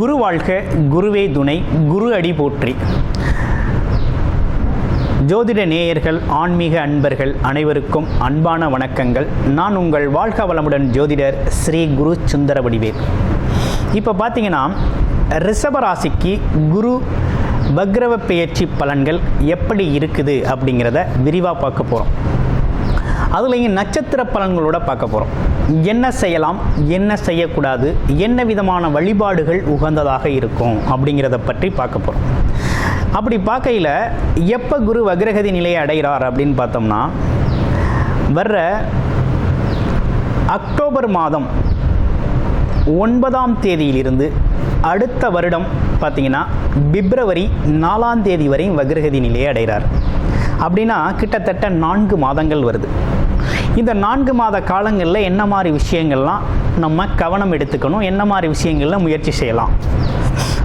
குரு வாழ்க குருவே துணை குரு அடி போற்றி. ஜோதிட நேயர்கள் ஆன்மீக அன்பர்கள் அனைவருக்கும் அன்பான வணக்கங்கள். நான் உங்கள் வாழ்க வளமுடன் ஜோதிடர் ஸ்ரீ குரு சுந்தர வடிவேல். இப்போ பார்த்தீங்கன்னா ரிஷபராசிக்கு குரு பக்ரவ பெயர்ச்சி பலன்கள் எப்படி இருக்குது அப்படிங்கிறத விரிவாக பார்க்க போகிறோம் அதுலேயும் நட்சத்திர பலன்களோட பார்க்க போகிறோம் என்ன செய்யலாம் என்ன செய்யக்கூடாது என்ன விதமான வழிபாடுகள் உகந்ததாக இருக்கும் அப்படிங்கிறத பற்றி பார்க்க போகிறோம் அப்படி பார்க்கையில் எப்போ குரு வக்ரகதி நிலையை அடைகிறார் அப்படின்னு பார்த்தோம்னா வர்ற அக்டோபர் மாதம் ஒன்பதாம் தேதியிலிருந்து அடுத்த வருடம் பார்த்தீங்கன்னா பிப்ரவரி நாலாம் தேதி வரையும் வக்ரகதி நிலையை அடைகிறார். அப்படின்னா கிட்டத்தட்ட நான்கு மாதங்கள் வருது. இந்த நான்கு மாத காலங்களில் என்ன மாதிரி விஷயங்கள்லாம் நம்ம கவனம் எடுத்துக்கணும்? என்ன மாதிரி விஷயங்களில் முயற்சி செய்யலாம்?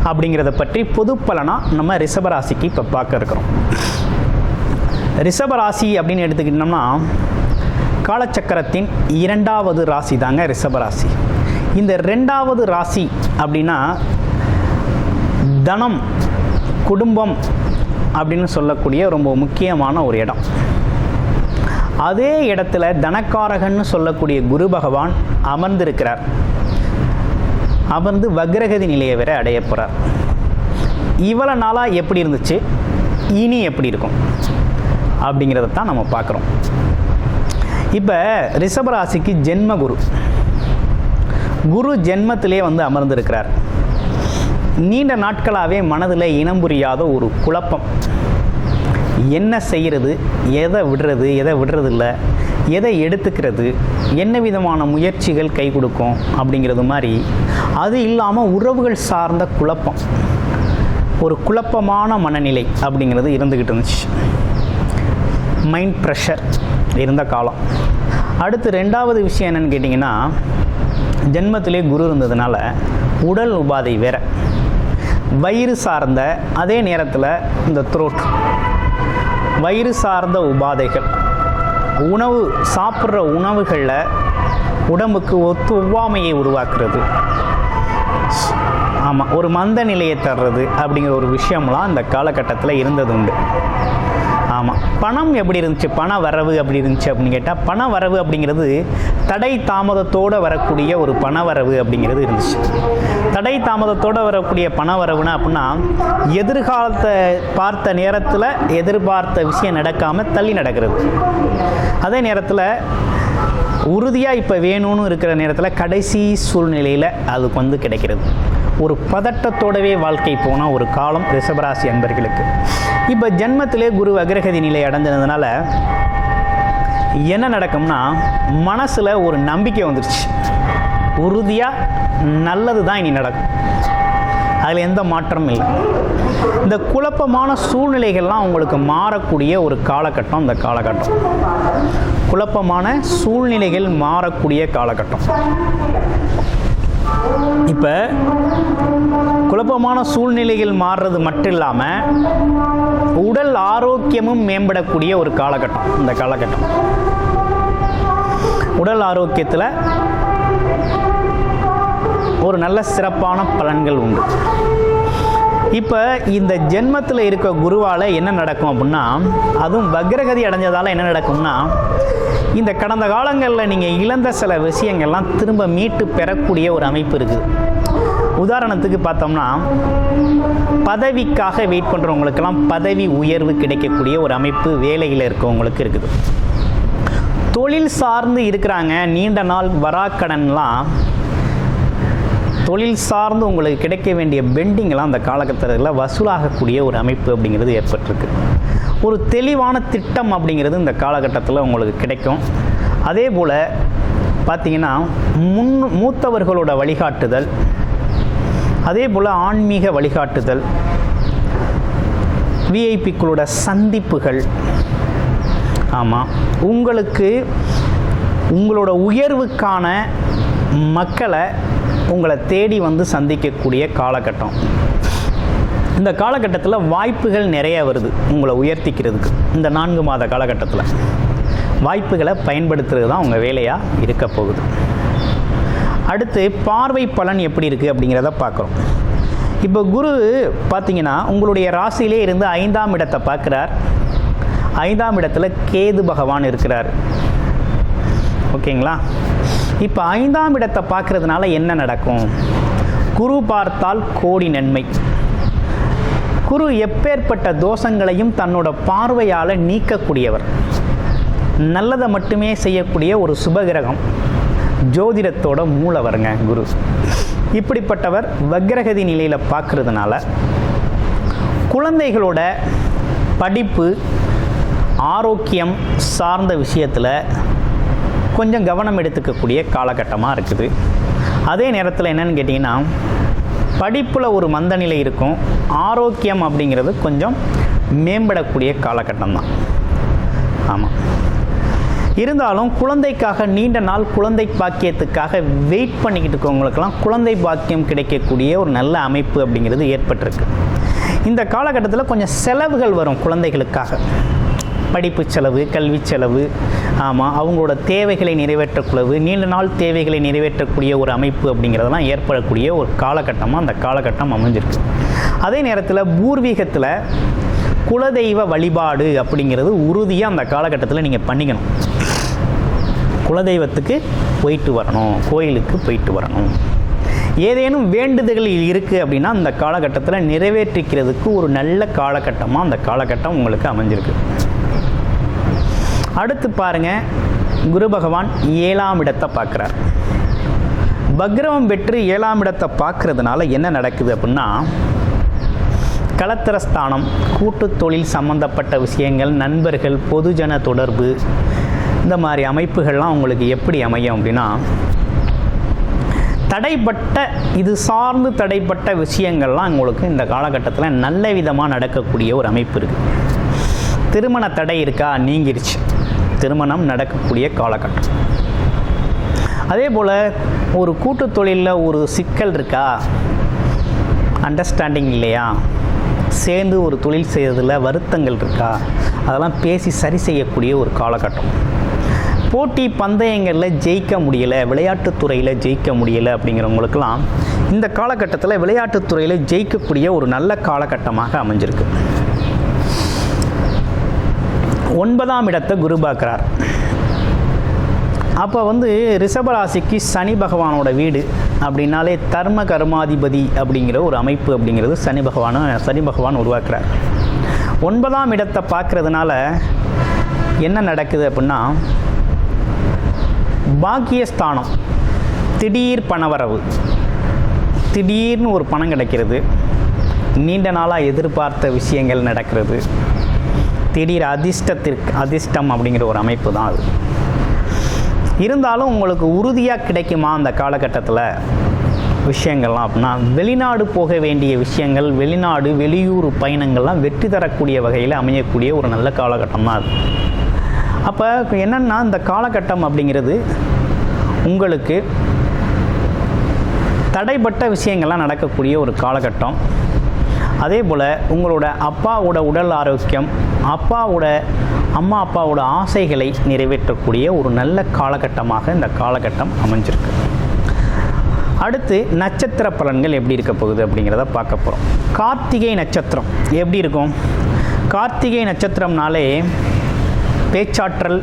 அப்படிங்கிறத பற்றி பொது பலனாக நம்ம ரிஷபராசிக்கு இப்போ பார்க்க இருக்கிறோம். ரிஷபராசி அப்படின்னு எடுத்துக்கிட்டோம்னா காலச்சக்கரத்தின் இரண்டாவது ராசி தாங்க ரிஷபராசி. இந்த ரெண்டாவது ராசி அப்படின்னா தனம் குடும்பம் அப்படின்னு சொல்லக்கூடிய ரொம்ப முக்கியமான ஒரு இடம். அதே இடத்துல தனக்காரகன்னு சொல்லக்கூடிய குரு பகவான் அமர்ந்திருக்கிறார். அமர்ந்து வக்ரகதி நிலையை வரை அடைய போகிறார் இவ்வளோ நாளாக எப்படி இருந்துச்சு? இனி எப்படி இருக்கும்? அப்படிங்கிறத தான் நம்ம பார்க்குறோம். இப்போ ரிஷபராசிக்கு ஜென்ம குரு. குரு ஜென்மத்திலே வந்து அமர்ந்திருக்கிறார். நீண்ட நாட்களாகவே மனதில் இனம் புரியாத ஒரு குழப்பம். என்ன செய்கிறது எதை விடுறது எதை விடுறது இல்லை எதை எடுத்துக்கிறது என்ன விதமான முயற்சிகள் கை கொடுக்கும் அப்படிங்கிறது மாதிரி அது இல்லாமல் உறவுகள் சார்ந்த குழப்பம். ஒரு குழப்பமான மனநிலை அப்படிங்கிறது இருந்துக்கிட்டு இருந்துச்சு. மைண்ட் ப்ரெஷர் இருந்த காலம். அடுத்து ரெண்டாவது விஷயம் என்னென்னு கேட்டிங்கன்னா ஜென்மத்திலே குரு இருந்ததுனால உடல் உபாதை வேற. வயிறு சார்ந்த அதே நேரத்தில் இந்த த்ரோட் வயிறு சார்ந்த உபாதைகள். உணவு சாப்பிட்ற உணவுகளில் உடம்புக்கு ஒத்து ஒவ்வாமையை உருவாக்குறது. ஆமாம் ஒரு மந்த நிலையை தர்றது அப்படிங்கிற ஒரு விஷயம்லாம் அந்த காலகட்டத்தில் இருந்தது உண்டு ஆமாம் பணம் எப்படி இருந்துச்சு? பண வரவு அப்படி இருந்துச்சு அப்படின்னு கேட்டால் பண வரவு அப்படிங்கிறது தடை தாமதத்தோடு வரக்கூடிய ஒரு பண வரவு அப்படிங்கிறது இருந்துச்சு. தடை தாமதத்தோடு வரக்கூடிய பண வரவுனா அப்படின்னா எதிர்காலத்தை பார்த்த நேரத்தில் எதிர்பார்த்த விஷயம் நடக்காமல் தள்ளி நடக்கிறது. அதே நேரத்தில் உறுதியாக இப்போ வேணும்னு இருக்கிற நேரத்தில் கடைசி சூழ்நிலையில் அதுக்கு வந்து கிடைக்கிறது. ஒரு பதட்டத்தோடவே வாழ்க்கை போன ஒரு காலம் ரிஷபராசி அன்பர்களுக்கு. இப்போ ஜென்மத்திலே குரு அக்ரகதி நிலை அடைஞ்சதுனால என்ன நடக்கும்னா மனசில் ஒரு நம்பிக்கை வந்துருச்சு. உறுதியாக நல்லது தான் இனி நடக்கும். அதில் எந்த மாற்றமும் இல்லை. இந்த குழப்பமான சூழ்நிலைகள்லாம் உங்களுக்கு மாறக்கூடிய ஒரு காலகட்டம் இந்த காலகட்டம். குழப்பமான சூழ்நிலைகள் மாறக்கூடிய காலகட்டம். இப்போ குழப்பமான சூழ்நிலைகள் மாறுறது மட்டும் இல்லாமல் உடல் ஆரோக்கியமும் மேம்படக்கூடிய ஒரு காலகட்டம் இந்த காலகட்டம். உடல் ஆரோக்கியத்தில் ஒரு நல்ல சிறப்பான பலன்கள் உண்டு. இப்போ இந்த ஜென்மத்தில் இருக்க குருவால் என்ன நடக்கும் அப்படின்னா அதுவும் வக்ரகதி அடைஞ்சதால் என்ன நடக்கும்னா இந்த கடந்த காலங்களில் நீங்கள் இழந்த சில விஷயங்கள்லாம் திரும்ப மீட்டு பெறக்கூடிய ஒரு அமைப்பு இருக்குது. உதாரணத்துக்கு பார்த்தோம்னா பதவிக்காக வெயிட் பண்ணுறவங்களுக்கெல்லாம் பதவி உயர்வு கிடைக்கக்கூடிய ஒரு அமைப்பு வேலையில் இருக்கவங்களுக்கு இருக்குது. தொழில் சார்ந்து இருக்கிறாங்க நீண்ட நாள் வராக்கடன்லாம் தொழில் சார்ந்து உங்களுக்கு கிடைக்க வேண்டிய பெண்டிங்லாம் அந்த காலகட்டத்தில் வசூலாகக்கூடிய ஒரு அமைப்பு அப்படிங்கிறது ஏற்பட்டிருக்கு. ஒரு தெளிவான திட்டம் அப்படிங்கிறது இந்த காலகட்டத்தில் உங்களுக்கு கிடைக்கும். அதே போல் பார்த்தீங்கன்னா முன் மூத்தவர்களோட வழிகாட்டுதல் அதே போல் ஆன்மீக வழிகாட்டுதல் விஐபிக்களோட சந்திப்புகள். ஆமாம் உங்களுக்கு உங்களோட உயர்வுக்கான மக்களை உங்களை தேடி வந்து சந்திக்கக்கூடிய காலகட்டம். இந்த காலகட்டத்தில் வாய்ப்புகள் நிறைய வருது உங்களை உயர்த்திக்கிறதுக்கு. இந்த நான்கு மாத காலகட்டத்தில். வாய்ப்புகளை பயன்படுத்துறது தான் உங்கள் வேலையாக இருக்க போகுது. அடுத்து பார்வை பலன் எப்படி இருக்குது அப்படிங்கிறத பார்க்குறோம். இப்போ குரு பார்த்தீங்கன்னா உங்களுடைய ராசியிலே இருந்து ஐந்தாம் இடத்தை பார்க்குறார். ஐந்தாம் இடத்துல கேது பகவான் இருக்கிறார். ஓகேங்களா? இப்போ ஐந்தாம் இடத்தை பார்க்கறதுனால என்ன நடக்கும்? குரு பார்த்தால் கோடி நன்மை. குரு எப்பேற்பட்ட தோஷங்களையும் தன்னோட பார்வையால் நீக்கக்கூடியவர். நல்லதை மட்டுமே செய்யக்கூடிய ஒரு சுபகிரகம் ஜோதிடத்தோட மூலவருங்க குரு. இப்படிப்பட்டவர் வக்ரகதி நிலையில் பார்க்கறதுனால குழந்தைகளோட படிப்பு ஆரோக்கியம் சார்ந்த விஷயத்தில் கொஞ்சம் கவனம் எடுத்துக்கக்கூடிய காலகட்டமாக இருக்குது. அதே நேரத்தில் என்னன்னு கேட்டிங்கன்னா படிப்பில் ஒரு மந்த நிலை இருக்கும். ஆரோக்கியம் அப்படிங்கிறது கொஞ்சம் மேம்படக்கூடிய காலகட்டம் தான் ஆமாம் இருந்தாலும் குழந்தைக்காக நீண்ட நாள் குழந்தை பாக்கியத்துக்காக வெயிட் பண்ணிக்கிட்டு இருக்கவங்களுக்கெல்லாம் குழந்தை பாக்கியம் கிடைக்கக்கூடிய ஒரு நல்ல அமைப்பு அப்படிங்கிறது ஏற்பட்டிருக்கு. இந்த காலகட்டத்தில் கொஞ்சம் செலவுகள் வரும் குழந்தைகளுக்காக. படிப்பு செலவு கல்வி செலவு ஆமாம் அவங்களோட தேவைகளை நிறைவேற்றக்குள்ளவு நீண்ட நாள் தேவைகளை நிறைவேற்றக்கூடிய ஒரு அமைப்பு அப்படிங்கிறதெல்லாம் ஏற்படக்கூடிய ஒரு காலகட்டமாக அந்த காலகட்டம் அமைஞ்சிருக்கு. அதே நேரத்தில் பூர்வீகத்தில் குலதெய்வ வழிபாடு அப்படிங்கிறது உறுதியாக அந்த காலகட்டத்தில் நீங்கள் பண்ணிக்கணும். குலதெய்வத்துக்கு போயிட்டு வரணும் கோயிலுக்கு போயிட்டு வரணும். ஏதேனும் வேண்டுதல்கள் இருக்குது அப்படின்னா அந்த காலகட்டத்தில் நிறைவேற்றிக்கிறதுக்கு ஒரு நல்ல காலகட்டமாக அந்த காலகட்டம் உங்களுக்கு அமைஞ்சிருக்கு. அடுத்து பாருங்க குரு பகவான் ஏழாம் இடத்தை பார்க்குறார். பக்ரவம் பெற்று ஏழாம் இடத்தை பார்க்கறதுனால என்ன நடக்குது அப்படின்னா கலத்திரஸ்தானம் கூட்டு தொழில் சம்மந்தப்பட்ட விஷயங்கள் நண்பர்கள் பொதுஜன தொடர்பு இந்த மாதிரி அமைப்புகள்லாம் உங்களுக்கு எப்படி அமையும் அப்படின்னா தடைப்பட்ட இது சார்ந்து தடைப்பட்ட விஷயங்கள்லாம் உங்களுக்கு இந்த காலகட்டத்தில் நல்ல விதமாக நடக்கக்கூடிய ஒரு அமைப்பு இருக்குது திருமண தடை இருக்கா? நீங்கிருச்சு. திருமணம் நடக்கக்கூடிய காலகட்டம். அதே போல் ஒரு கூட்டு தொழிலில் ஒரு சிக்கல் இருக்கா? அண்டர்ஸ்டாண்டிங் இல்லையா? சேர்ந்து ஒரு தொழில் செய்கிறதுல வருத்தங்கள் இருக்கா? அதெல்லாம் பேசி சரி செய்யக்கூடிய ஒரு காலகட்டம். போட்டி பந்தயங்களில் ஜெயிக்க முடியலை விளையாட்டுத்துறையில் ஜெயிக்க முடியலை அப்படிங்கிறவங்களுக்கெல்லாம் இந்த காலகட்டத்தில் விளையாட்டுத்துறையில் ஜெயிக்கக்கூடிய ஒரு நல்ல காலகட்டமாக அமைஞ்சிருக்கு. ஒன்பதாம் இடத்தை குரு பார்க்குறார். அப்போ வந்து ரிஷபராசிக்கு சனி பகவானோட வீடு அப்படின்னாலே தர்ம கர்மாதிபதி அப்படிங்கிற ஒரு அமைப்பு அப்படிங்கிறது சனி பகவானை சனி பகவான் உருவாக்குறார். ஒன்பதாம் இடத்தை பார்க்குறதுனால என்ன நடக்குது அப்படின்னா பாக்கியஸ்தானம் திடீர் பணவரவு திடீர்னு ஒரு பணம் கிடைக்கிறது நீண்ட நாளாக எதிர்பார்த்த விஷயங்கள் நடக்கிறது திடீர் அதிர்ஷ்டத்திற்கு அதிர்ஷ்டம் அப்படிங்கிற ஒரு அமைப்பு தான் அது. இருந்தாலும் உங்களுக்கு உறுதியாக கிடைக்குமா அந்த காலகட்டத்தில்? விஷயங்கள்லாம் அப்படின்னா வெளிநாடு போக வேண்டிய விஷயங்கள் வெளிநாடு வெளியூர் பயணங்கள்லாம் வெற்றி தரக்கூடிய வகையில் அமையக்கூடிய ஒரு நல்ல காலகட்டம் தான் அது. அப்போ என்னென்னா இந்த காலகட்டம் அப்படிங்கிறது உங்களுக்கு தடைப்பட்ட விஷயங்கள்லாம் நடக்கக்கூடிய ஒரு காலகட்டம். அதே போல் உங்களோட அப்பாவோட உடல் ஆரோக்கியம் அப்பாவோட அம்மா அப்பாவோட ஆசைகளை நிறைவேற்றக்கூடிய ஒரு நல்ல காலகட்டமாக இந்த காலகட்டம் அமைஞ்சிருக்கு. அடுத்து நட்சத்திர பலன்கள் எப்படி இருக்க போகுது அப்படிங்கிறத பார்க்க போகிறோம் கார்த்திகை நட்சத்திரம் எப்படி இருக்கும்? கார்த்திகை நட்சத்திரம்னாலே பேச்சாற்றல்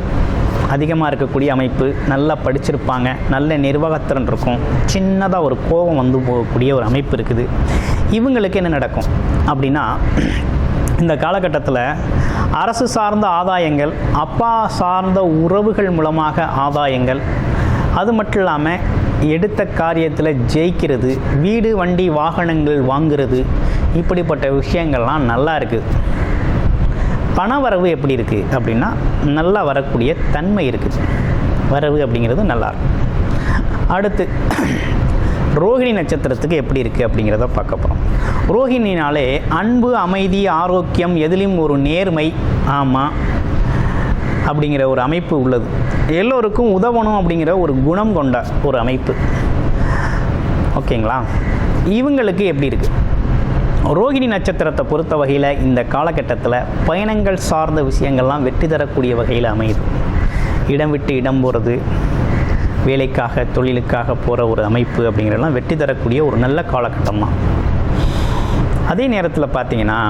அதிகமாக இருக்கக்கூடிய அமைப்பு நல்லா படிச்சிருப்பாங்க நல்ல நிர்வாகத்திறன் இருக்கும். சின்னதாக ஒரு கோபம் வந்து போகக்கூடிய ஒரு அமைப்பு இருக்குது. இவங்களுக்கு என்ன நடக்கும்? அப்படின்னா இந்த காலகட்டத்தில் அரசு சார்ந்த ஆதாயங்கள் அப்பா சார்ந்த உறவுகள் மூலமாக ஆதாயங்கள் அது மட்டும் இல்லாமல் எடுத்த காரியத்தில் ஜெயிக்கிறது வீடு வண்டி வாகனங்கள் வாங்குறது இப்படிப்பட்ட விஷயங்கள்லாம் நல்லா இருக்குது பண வரவு எப்படி இருக்குது அப்படின்னா நல்லா வரக்கூடிய தன்மை இருக்குது வரவு அப்படிங்கிறது நல்லா இருக்கும். அடுத்து ரோகிணி நட்சத்திரத்துக்கு எப்படி இருக்குது அப்படிங்கிறத பார்க்க போகிறோம் ரோகிணினாலே அன்பு அமைதி ஆரோக்கியம் எதிலும் ஒரு நேர்மை ஆமாம் அப்படிங்கிற ஒரு அமைப்பு உள்ளது. எல்லோருக்கும் உதவணும் அப்படிங்கிற ஒரு குணம் கொண்ட ஒரு அமைப்பு. ஓகேங்களா? இவங்களுக்கு எப்படி இருக்குது ரோகிணி நட்சத்திரத்தை பொறுத்த வகையில் இந்த காலகட்டத்தில் பயணங்கள் சார்ந்த விஷயங்கள்லாம் வெற்றி தரக்கூடிய வகையில் அமையுது. இடம் விட்டு இடம் போகிறது வேலைக்காக தொழிலுக்காக போகிற ஒரு அமைப்பு அப்படிங்கிறதெல்லாம் வெற்றி தரக்கூடிய ஒரு நல்ல காலகட்டம் தான் அதே நேரத்தில் பார்த்தீங்கன்னா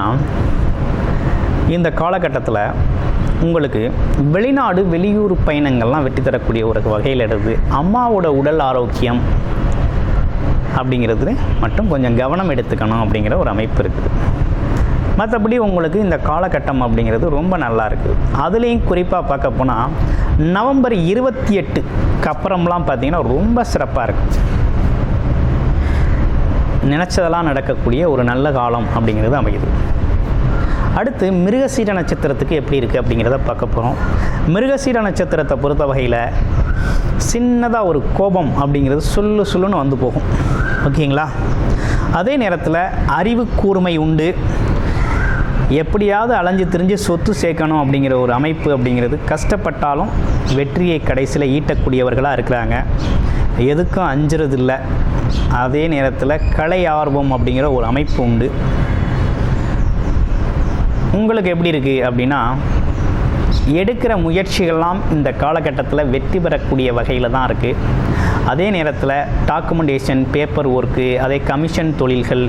இந்த காலகட்டத்தில் உங்களுக்கு வெளிநாடு வெளியூர் பயணங்கள்லாம் வெற்றி தரக்கூடிய ஒரு வகையில் இருக்குது அம்மாவோட உடல் ஆரோக்கியம் அப்படிங்கிறது மட்டும் கொஞ்சம் கவனம் எடுத்துக்கணும் அப்படிங்கிற ஒரு அமைப்பு இருக்குது மற்றபடி உங்களுக்கு இந்த காலகட்டம் அப்படிங்கிறது ரொம்ப நல்லா இருக்குது அதுலேயும் குறிப்பாக பார்க்க போனால் நவம்பர் இருபத்தி எட்டுக்கு அப்புறம்லாம் பார்த்தீங்கன்னா ரொம்ப சிறப்பாக இருக்குது நினச்சதெல்லாம் நடக்கக்கூடிய ஒரு நல்ல காலம் அப்படிங்கிறது அமையுது. அடுத்து மிருகசீர நட்சத்திரத்துக்கு எப்படி இருக்குது அப்படிங்கிறத பார்க்க போகிறோம் மிருகசீர நட்சத்திரத்தை பொறுத்த வகையில் சின்னதாக ஒரு கோபம் அப்படிங்கிறது சொல்லு சொல்லுன்னு வந்து போகும். ஓகேங்களா? அதே நேரத்தில் அறிவு கூர்மை உண்டு. எப்படியாவது அலைஞ்சு திரிஞ்சு சொத்து சேர்க்கணும் அப்படிங்கிற ஒரு அமைப்பு அப்படிங்கிறது கஷ்டப்பட்டாலும் வெற்றியை கடைசியில் ஈட்டக்கூடியவர்களாக இருக்கிறாங்க. எதுக்கும் அஞ்சுறதில்லை. அதே நேரத்தில் கலை ஆர்வம் அப்படிங்கிற ஒரு அமைப்பு உண்டு. உங்களுக்கு எப்படி இருக்குது அப்படின்னா எடுக்கிற முயற்சிகள்லாம் இந்த காலகட்டத்தில் வெற்றி பெறக்கூடிய வகையில் தான் இருக்குது அதே நேரத்தில் டாக்குமெண்டேஷன் பேப்பர் ஒர்க்கு அதே கமிஷன் தொழில்கள்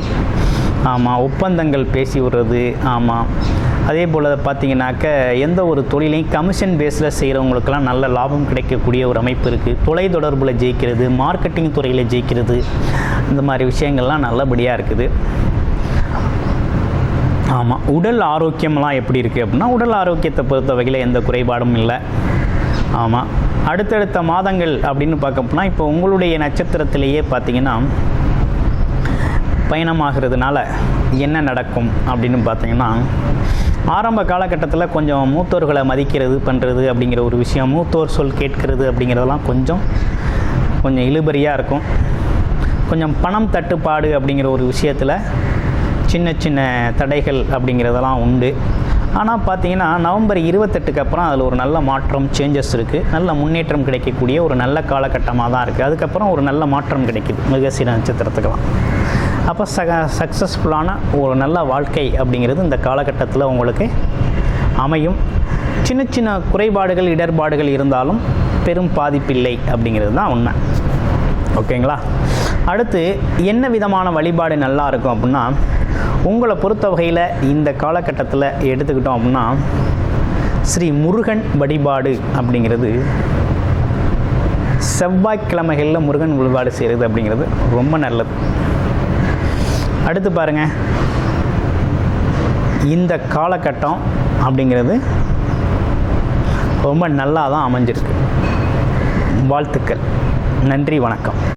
ஆமாம் ஒப்பந்தங்கள் பேசி விடுறது ஆமாம் அதே போல் பார்த்தீங்கன்னாக்க எந்த ஒரு தொழிலையும் கமிஷன் பேஸில் செய்கிறவங்களுக்கெல்லாம் நல்ல லாபம் கிடைக்கக்கூடிய ஒரு அமைப்பு இருக்குது தொலைத்தொடர்பில் ஜெயிக்கிறது மார்க்கெட்டிங் துறையில் ஜெயிக்கிறது இந்த மாதிரி விஷயங்கள்லாம் நல்லபடியாக இருக்குது. ஆமாம் உடல் ஆரோக்கியம்லாம் எப்படி இருக்குது அப்படின்னா உடல் ஆரோக்கியத்தை பொறுத்த வகையில் எந்த குறைபாடும் இல்லை. ஆமாம் அடுத்தடுத்த மாதங்கள் அப்படின்னு பார்க்கப்போனா இப்போ உங்களுடைய நட்சத்திரத்திலேயே பார்த்தீங்கன்னா பயணமாகிறதுனால என்ன நடக்கும் அப்படின்னு பார்த்தீங்கன்னா ஆரம்ப காலகட்டத்தில் கொஞ்சம் மூத்தோர்களை மதிக்கிறது பண்ணுறது அப்படிங்கிற ஒரு விஷயம் மூத்தோர் சொல் கேட்கிறது அப்படிங்கிறதெல்லாம் கொஞ்சம் கொஞ்சம் இழுபறியாக இருக்கும். கொஞ்சம் பணம் தட்டுப்பாடு அப்படிங்கிற ஒரு விஷயத்தில் சின்ன சின்ன தடைகள் அப்படிங்கிறதெல்லாம் உண்டு. ஆனால் பார்த்தீங்கன்னா நவம்பர் இருபத்தெட்டுக்கு அப்புறம் அதில் ஒரு நல்ல மாற்றம் சேஞ்சஸ் இருக்குது நல்ல முன்னேற்றம் கிடைக்கக்கூடிய ஒரு நல்ல காலகட்டமாக தான் இருக்குது அதுக்கப்புறம் ஒரு நல்ல மாற்றம் கிடைக்குது. மிருகசீர நட்சத்திரத்துக்கெல்லாம். அப்போ சக சக்ஸஸ்ஃபுல்லான ஒரு நல்ல வாழ்க்கை அப்படிங்கிறது இந்த காலகட்டத்தில் உங்களுக்கு அமையும். சின்ன சின்ன குறைபாடுகள் இடர்பாடுகள் இருந்தாலும் பெரும் பாதிப்பில்லை அப்படிங்கிறது தான் உண்மை. ஓகேங்களா? அடுத்து என்ன விதமான வழிபாடு நல்லா இருக்கும் அப்படின்னா உங்களை பொறுத்த வகையில் இந்த காலகட்டத்தில் எடுத்துக்கிட்டோம் அப்படின்னா ஸ்ரீ முருகன் வழிபாடு அப்படிங்கிறது செவ்வாய்க்கிழமைகளில் முருகன் வழிபாடு செய்கிறது அப்படிங்கிறது ரொம்ப நல்லது. அடுத்து பாருங்க இந்த காலகட்டம் அப்படிங்கிறது ரொம்ப நல்லா தான் அமைஞ்சிருக்கு. வாழ்த்துக்கள். நன்றி வணக்கம்.